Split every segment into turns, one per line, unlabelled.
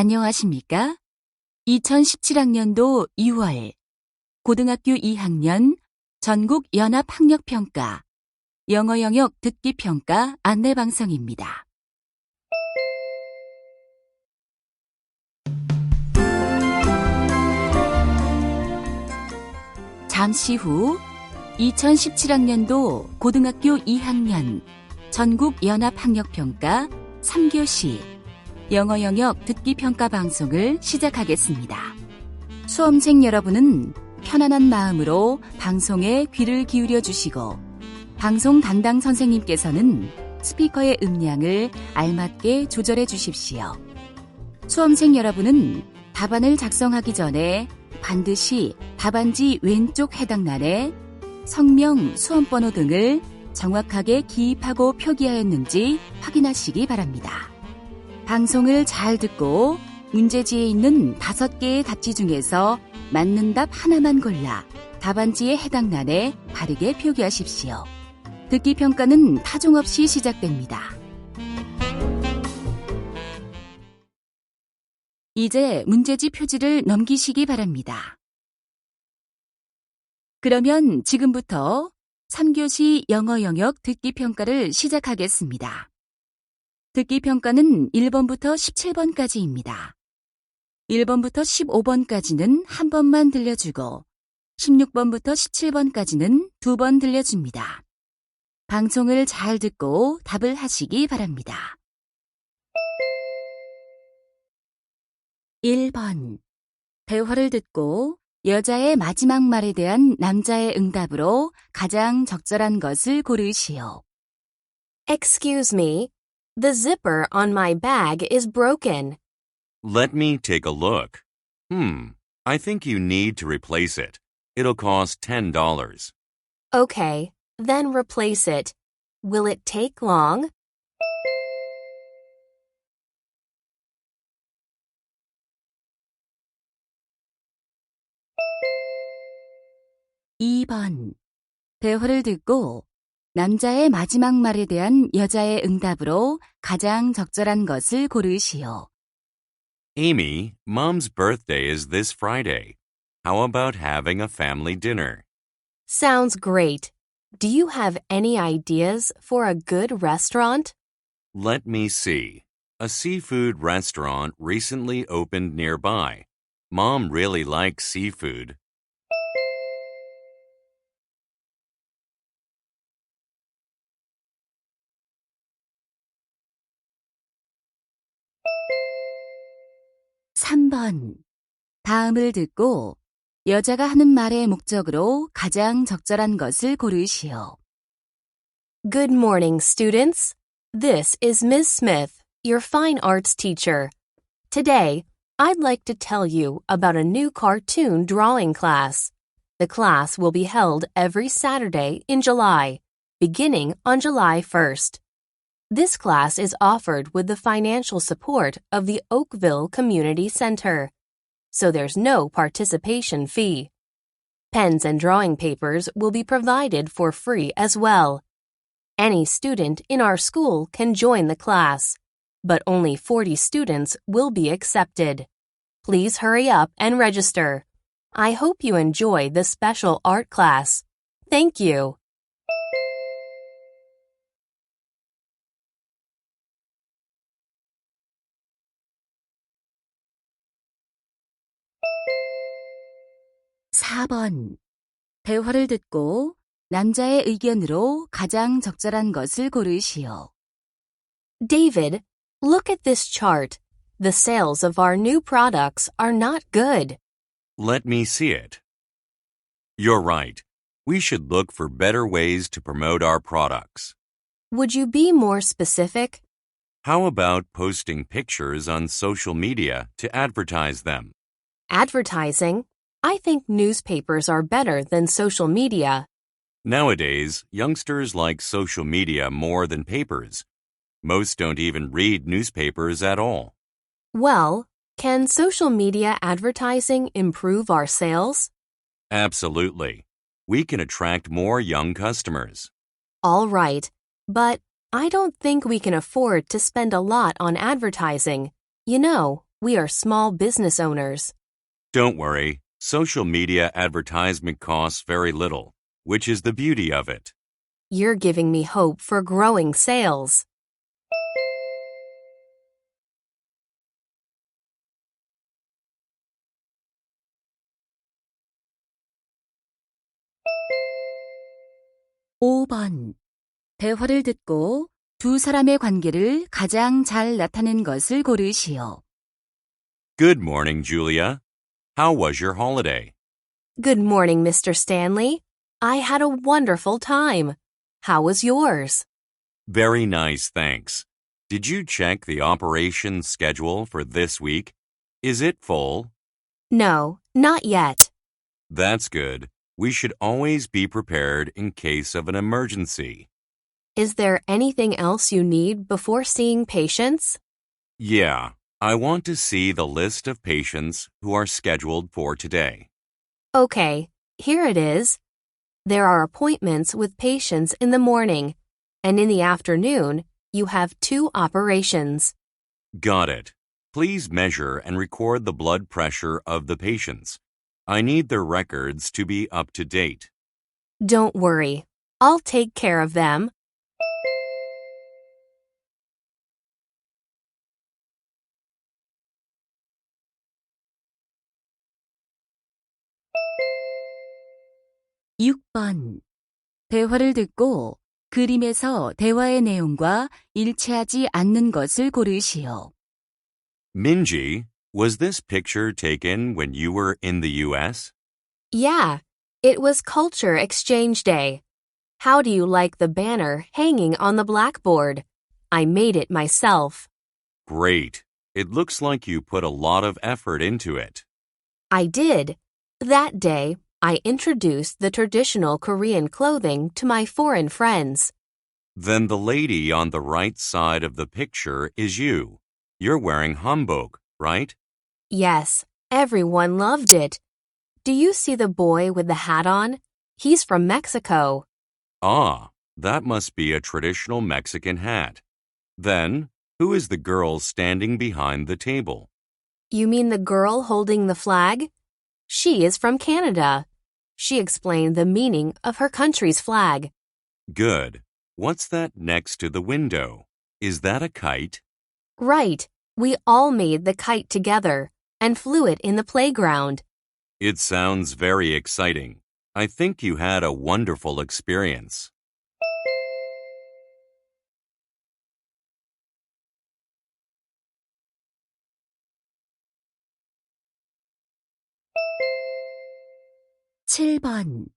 안녕하십니까? 2017학년도 2월 고등학교 2학년 전국 연합 학력 평가 영어 영역 듣기 평가 안내 방송입니다. 잠시 후 2017학년도 고등학교 2학년 전국 연합 학력 평가 3교시 영어 영역 듣기 평가 방송을 시작하겠습니다. 수험생 여러분은 편안한 마음으로 방송에 귀를 기울여 주시고 방송 담당 선생님께서는 스피커의 음량을 알맞게 조절해 주십시오. 수험생 여러분은 답안을 작성하기 전에 반드시 답안지 왼쪽 해당란에 성명, 수험번호 등을 정확하게 기입하고 표기하였는지 확인하시기 바랍니다. 방송을 잘 듣고 문제지에 있는 다섯 개의 답지 중에서 맞는 답 하나만 골라 답안지에 해당란에 바르게 표기하십시오. 듣기 평가는 타종 없이 시작됩니다. 이제 문제지 표지를 넘기시기 바랍니다. 그러면 지금부터 3교시 영어 영역 듣기 평가를 시작하겠습니다. 듣기 평가는 1번부터 17번까지입니다. 1번부터 15번까지는 한 번만 들려주고 16번부터 17번까지는 두 번 들려줍니다. 방송을 잘 듣고 답을 하시기 바랍니다. 1번. 대화를 듣고 여자의 마지막 말에 대한 남자의 응답으로 가장 적절한 것을 고르시오.
Excuse me, the zipper on my bag is broken.
Let me take a look. Hmm, I think you need to replace it. It'll cost $10.
Okay, then replace it. Will it take long?
2번. 대화를 듣고 남자의 마지막 말에 대한 여자의 응답으로 가장 적절한 것을 고르시오.
Amy, Mom's birthday is this Friday. How about having a family dinner?
Sounds great. Do you have any ideas for a good restaurant?
Let me see. A seafood restaurant recently opened nearby. Mom really likes seafood.
3번. 다음을 듣고 여자가 하는 말의 목적으로 가장 적절한 것을 고르시오.
Good morning, students. This is Ms. Smith, your fine arts teacher. Today, I'd like to tell you about a new cartoon drawing class. The class will be held every Saturday in July, beginning on July 1st. This class is offered with the financial support of the Oakville Community Center, so there's no participation fee. Pens and drawing papers will be provided for free as well. Any student in our school can join the class, but only 40 students will be accepted. Please hurry up and register. I hope you enjoy the special art class. Thank you.
4번. 대화를 듣고 남자의 의견으로 가장 적절한 것을 고르시오.
David, look at this chart. The sales of our new products are not good.
Let me see it. You're right. We should look for better ways to promote our products.
Would you be more specific?
How about posting pictures on social media to advertise them?
Advertising? I think newspapers are better than social media.
Nowadays, youngsters like social media more than papers. Most don't even read newspapers at all.
Well, can social media advertising improve our sales?
Absolutely. We can attract more young customers.
All right, but I don't think we can afford to spend a lot on advertising. You know, We are small business owners.
Don't worry, social media advertisement costs very little, which is the beauty of it.
You're giving me hope for growing sales.
오 번 대화를 듣고 두 사람의 관계를 가장 잘 나타낸 것을 고르시오.
Good morning, Julia. How was your holiday?
Good morning, Mr. Stanley. I had a wonderful time. How was yours?
Very nice, thanks. Did you check the operation schedule for this week? Is it full?
No, not yet.
That's good. We should always be prepared in case of an emergency.
Is there anything else you need before seeing patients?
Yeah, I want to see the list of patients who are scheduled for today.
Okay, here it is. There are appointments with patients in the morning, and in the afternoon, you have two operations.
Got it. Please measure and record the blood pressure of the patients. I need their records to be up to date.
Don't worry, I'll take care of them.
번 대화를 듣고 그림에서 대화의 내용과 일치하지 않는 것을 고르시오.
Minji, was this picture taken when you were in the U.S.?
Yeah, it was Culture Exchange Day. How do you like the banner hanging on the blackboard? I made it myself.
Great. It looks like you put a lot of effort into it.
I did. That day, I introduced the traditional Korean clothing to my foreign friends.
Then the lady on the right side of the picture is you. You're wearing hanbok, right?
Yes, everyone loved it. Do you see the boy with the hat on? He's from Mexico.
Ah, that must be a traditional Mexican hat. Then, who is the girl standing behind the table?
You mean the girl holding the flag? She is from Canada. She explained the meaning of her country's flag.
Good. What's that next to the window? Is that a kite?
Right. We all made the kite together and flew it in the playground.
It sounds very exciting. I think you had a wonderful experience.
칠 번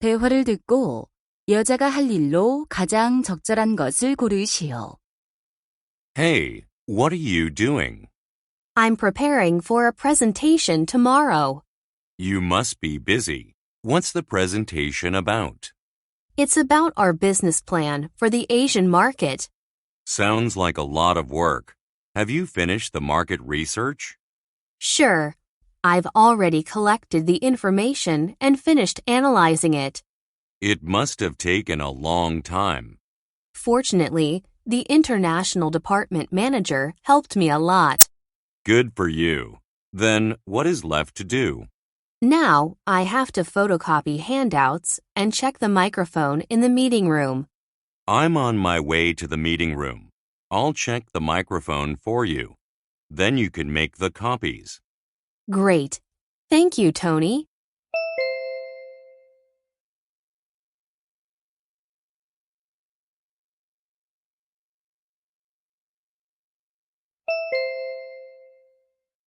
대화를 듣고 여자가 할 일로 가장 적절한 것을 고르시오.
Hey, what are you doing?
I'm preparing for a presentation tomorrow.
You must be busy. What's the presentation about?
It's about our business plan for the Asian market.
Sounds like a lot of work. Have you finished the market research?
Sure. I've already collected the information and finished analyzing it.
It must have taken a long time.
Fortunately, the international department manager helped me a lot.
Good for you. Then what is left to do?
Now I have to photocopy handouts and check the microphone in the meeting room.
I'm on my way to the meeting room. I'll check the microphone for you. Then you can make the copies.
Great. Thank you, Tony.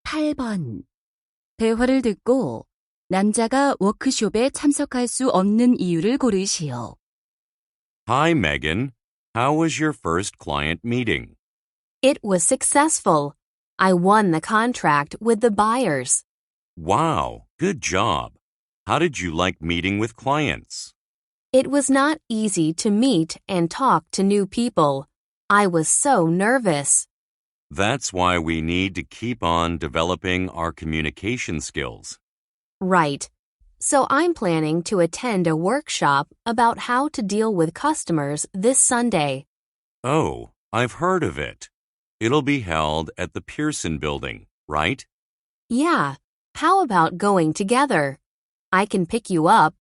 팔 번 대화를 듣고 남자가 워크숍에 참석할 수 없는 이유를 고르시오.
Hi, Megan. How was your first client meeting?
It was successful. I won the contract with the buyers.
Wow, good job. How did you like meeting with clients?
It was not easy to meet and talk to new people. I was so nervous.
That's why we need to keep on developing our communication skills.
Right. So I'm planning to attend a workshop about how to deal with customers this Sunday.
Oh, I've heard of it. It'll be held at the Pearson Building. right?
Yeah, how about going together? I can pick you up.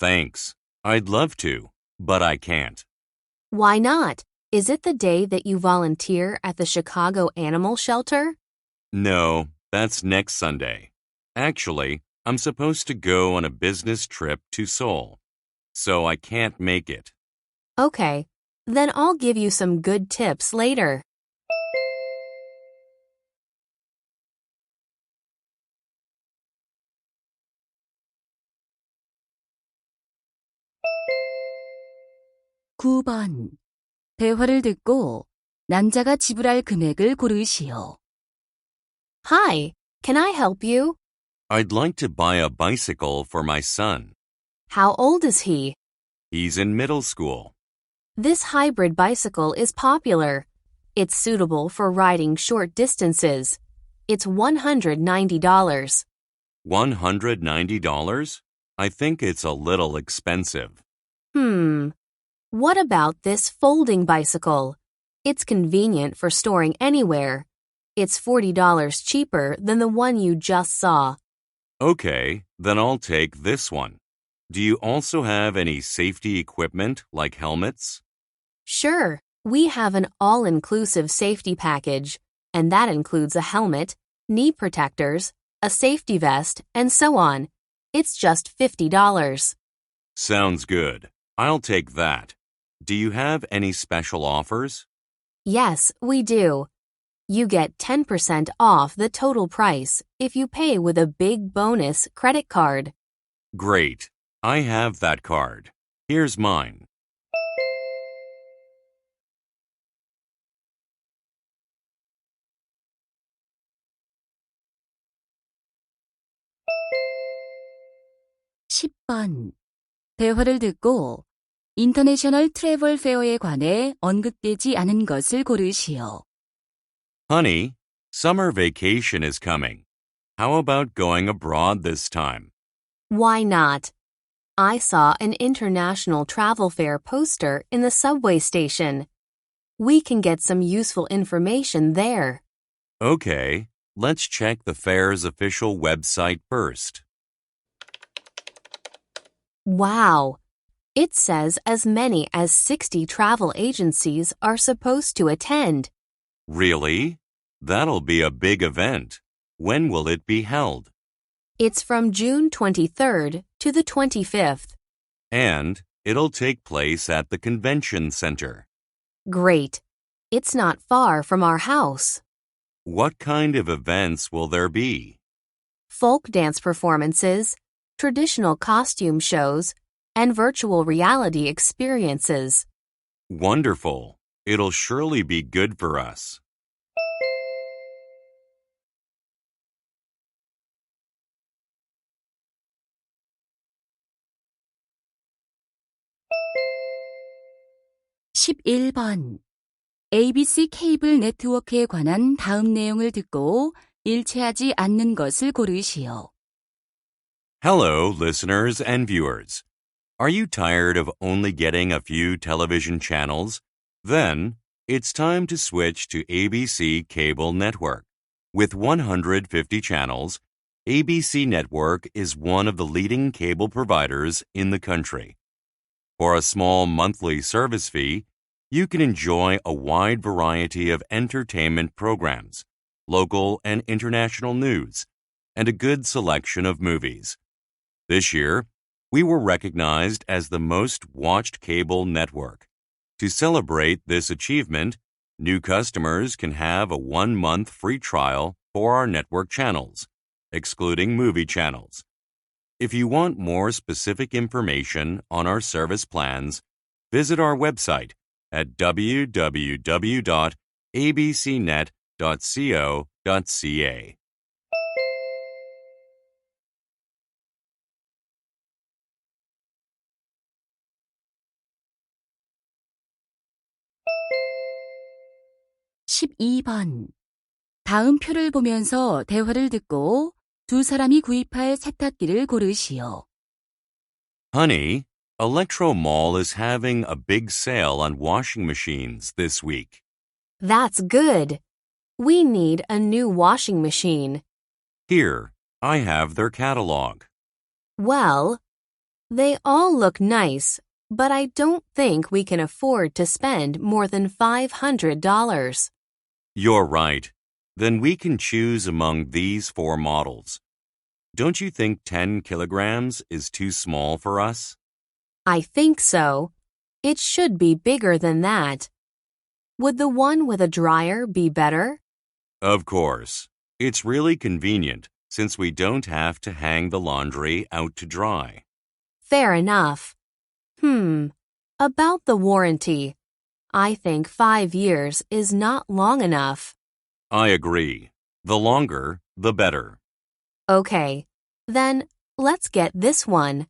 Thanks. I'd love to, but I can't.
Why not? Is it the day that you volunteer at the Chicago Animal Shelter?
No, that's next Sunday. Actually, I'm supposed to go on a business trip to Seoul, so I can't make it.
Okay, then I'll give you some good tips later.
구 번 대화를 듣고 남자가 지불할 금액을 고르시오.
Hi, can I help you?
I'd like to buy a bicycle for my son.
How old is he?
He's in middle school.
This hybrid bicycle is popular. It's suitable for riding short distances. It's $190.
$190? I think it's a little expensive.
Hmm. What about this folding bicycle? It's convenient for storing anywhere. It's $40 cheaper than the one you just saw.
Okay, then I'll take this one. Do you also have any safety equipment like helmets?
Sure, we have an all inclusive safety package, and that includes a helmet, knee protectors, a safety vest, and so on. It's just $50.
Sounds good. I'll take that. Do you have any special offers?
Yes, we do. You get 10% off the total price if you pay with a big bonus credit card.
Great. I have that card. Here's mine.
십 번 대화를 듣고 인터내셔널 트래블 페어에 관해 언급되지 않은 것을 고르시오.
Honey, summer vacation is coming. How about going abroad this time?
Why not? I saw an international travel fair poster in the subway station. We can get some useful information there.
Okay, let's check the fair's official website first.
Wow! It says as many as 60 travel agencies are supposed to attend.
Really? That'll be a big event. When will it be held?
It's from June 23rd to the 25th.
And it'll take place at the convention center.
Great. It's not far from our house.
What kind of events will there be?
Folk dance performances, traditional costume shows, and virtual reality experiences.
Wonderful. It'll surely be good for us.
십일 번 ABC 케이블 네트워크에 관한 다음 내용을 듣고 일치하지 않는 것을 고르시오.
Hello, listeners and viewers. Are you tired of only getting a few television channels? Then it's time to switch to ABC Cable Network. With 150 channels, ABC Network is one of the leading cable providers in the country. For a small monthly service fee, you can enjoy a wide variety of entertainment programs, local and international news, and a good selection of movies. This year, we were recognized as the most watched cable network. To celebrate this achievement, new customers can have a one month free trial for our network channels, excluding movie channels. If you want more specific information on our service plans, visit our website at www.abcnet.co.ca.
십이 번 다음 표를 보면서 대화를 듣고 두 사람이 구입할 세탁기를 고르시오.
Honey, Electro Mall is having a big sale on washing machines this week.
That's good. We need a new washing machine.
Here, I have their catalog.
Well, they all look nice, but I don't think we can afford to spend more than $500.
You're right. Then we can choose among these four models. Don't you think 10 kilograms is too small for us?
I think so. It should be bigger than that. Would the one with a dryer be better?
Of course. It's really convenient since we don't have to hang the laundry out to dry.
Fair enough. Hmm. About the warranty. I think five years is not long enough.
I agree. The longer, the better.
Okay. Then let's get this one.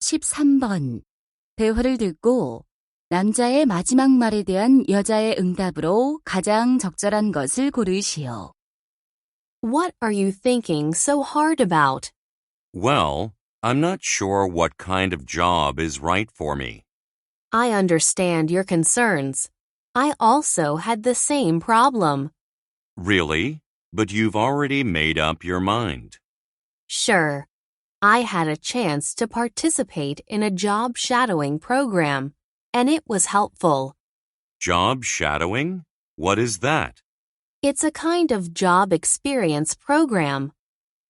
십삼 번 대화를 듣고 남자의 마지막 말에 대한 여자의 응답으로 가장 적절한 것을 고르시오.
What are you thinking so hard about?
Well, I'm not sure what kind of job is right for me.
I understand your concerns. I also had the same problem.
Really? But you've already made up your mind.
Sure. I had a chance to participate in a job shadowing program, and it was helpful.
Job shadowing? What is that?
It's a kind of job experience program.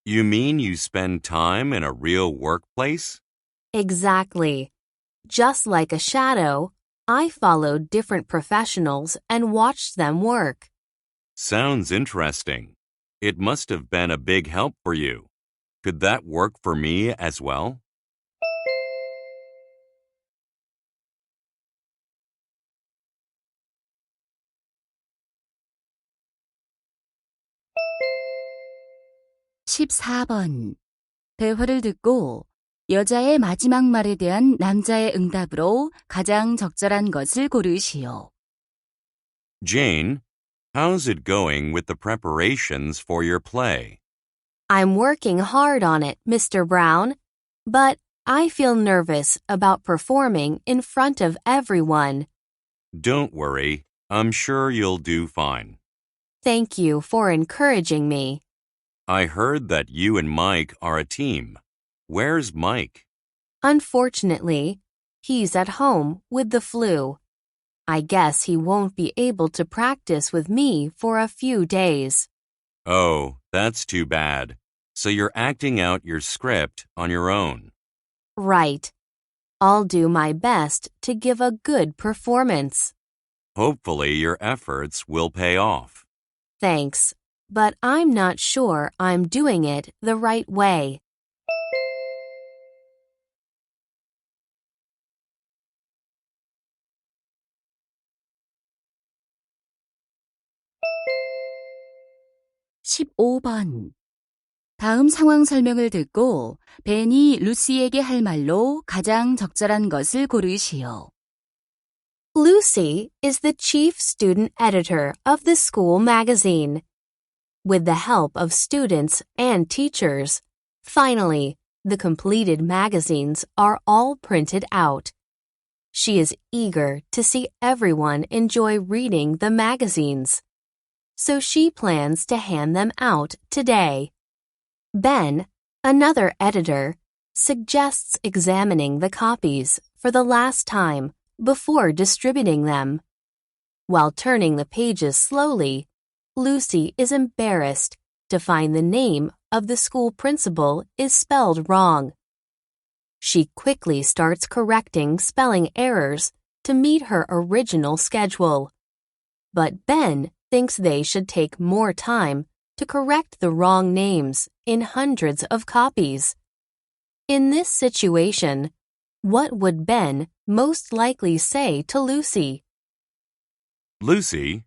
You mean you spend time in a real workplace?
Exactly. Just like a shadow, I followed different professionals and watched them work.
Sounds interesting. It must have been a big help for you. Could that work for me as well?
십사 번 대화를 듣고 여자의 마지막 말에 대한 남자의 응답으로 가장 적절한 것을 고르시오.
Jane, how's it going with the preparations for your play?
I'm working hard on it, Mr. Brown, but I feel nervous about performing in front of everyone.
Don't worry. I'm sure you'll do fine.
Thank you for encouraging me.
I heard that you and Mike are a team. Where's Mike?
Unfortunately, he's at home with the flu. I guess he won't be able to practice with me for a few days.
Oh, that's too bad. So you're acting out your script on your own.
Right. I'll do my best to give a good performance.
Hopefully, your efforts will pay off.
Thanks, but I'm not sure I'm doing it the right way.
십오 번 다음 상황 설명을 듣고 벤이 루시에게 할 말로 가장 적절한 것을 고르시오.
Lucy is the chief student editor of the school magazine. With the help of students and teachers, finally, the completed magazines are all printed out. She is eager to see everyone enjoy reading the magazines. So she plans to hand them out today. Ben, another editor, suggests examining the copies for the last time before distributing them. While turning the pages slowly, Lucy is embarrassed to find the name of the school principal is spelled wrong. She quickly starts correcting spelling errors to meet her original schedule. But Ben thinks they should take more time to correct the wrong names in hundreds of copies. In this situation, what would Ben most likely say to Lucy?
Lucy,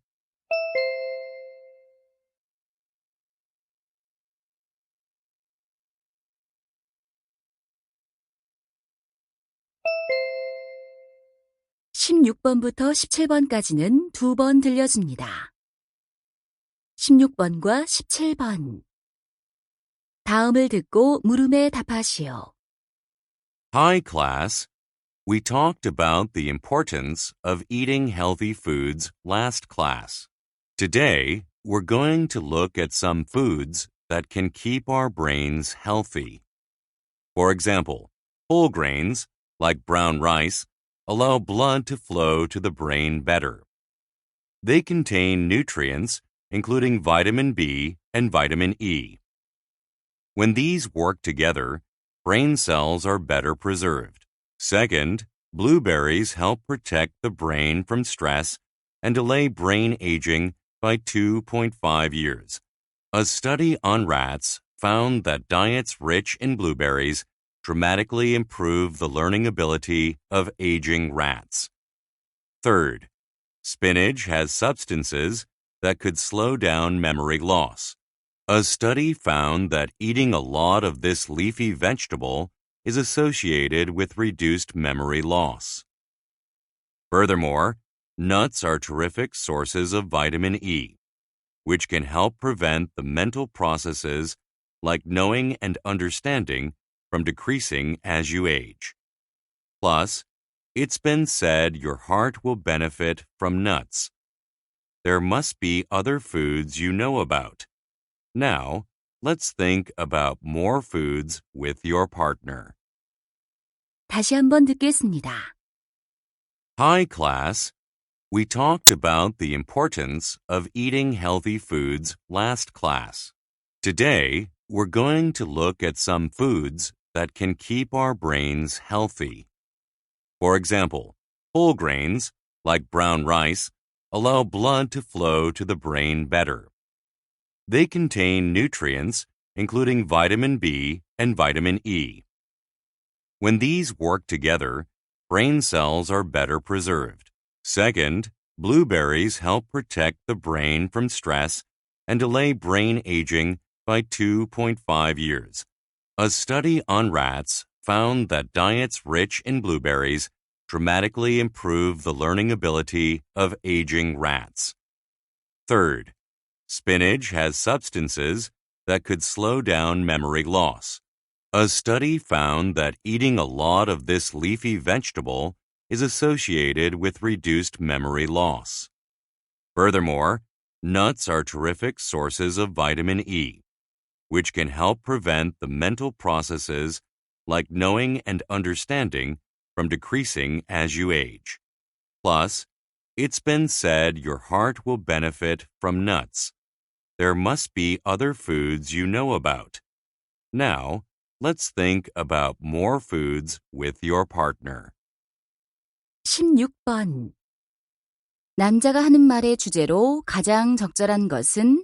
십육 번부터 십칠 번까지는 두 번 들려줍니다. 십육 번과 십칠 번 다음을 듣고 물음에 답하시오.
Hi, class. We talked about the importance of eating healthy foods last class. Today, we're going to look at some foods that can keep our brains healthy. For example, whole grains, like brown rice, allow blood to flow to the brain better. They contain nutrients, including vitamin B and vitamin E. When these work together, brain cells are better preserved. Second, blueberries help protect the brain from stress and delay brain aging by 2.5 years. A study on rats found that diets rich in blueberries dramatically improve the learning ability of aging rats. Third, spinach has substances that could slow down memory loss. A study found that eating a lot of this leafy vegetable is associated with reduced memory loss. Furthermore, nuts are terrific sources of vitamin E, which can help prevent the mental processes like knowing and understanding from decreasing as you age. Plus, it's been said your heart will benefit from nuts. There must be other foods you know about. Now, let's think about more foods with your partner.
다시 한번 듣겠습니다.
Hi, class. We talked about the importance of eating healthy foods last class. Today, we're going to look at some foods that can keep our brains healthy. For example, whole grains, like brown rice, allow blood to flow to the brain better. They contain nutrients, including vitamin B and vitamin E. When these work together, brain cells are better preserved. Second, blueberries help protect the brain from stress and delay brain aging by 2.5 years. A study on rats found that diets rich in blueberries dramatically improve the learning ability of aging rats. Third, spinach has substances that could slow down memory loss. A study found that eating a lot of this leafy vegetable is associated with reduced memory loss. Furthermore, nuts are terrific sources of vitamin E, which can help prevent the mental processes like knowing and understanding from decreasing as you age. Plus, it's been said your heart will benefit from nuts. There must be other foods you know about. Now, let's think about more foods with your partner.
16번. 남자가 하는 말의 주제로 가장 적절한 것은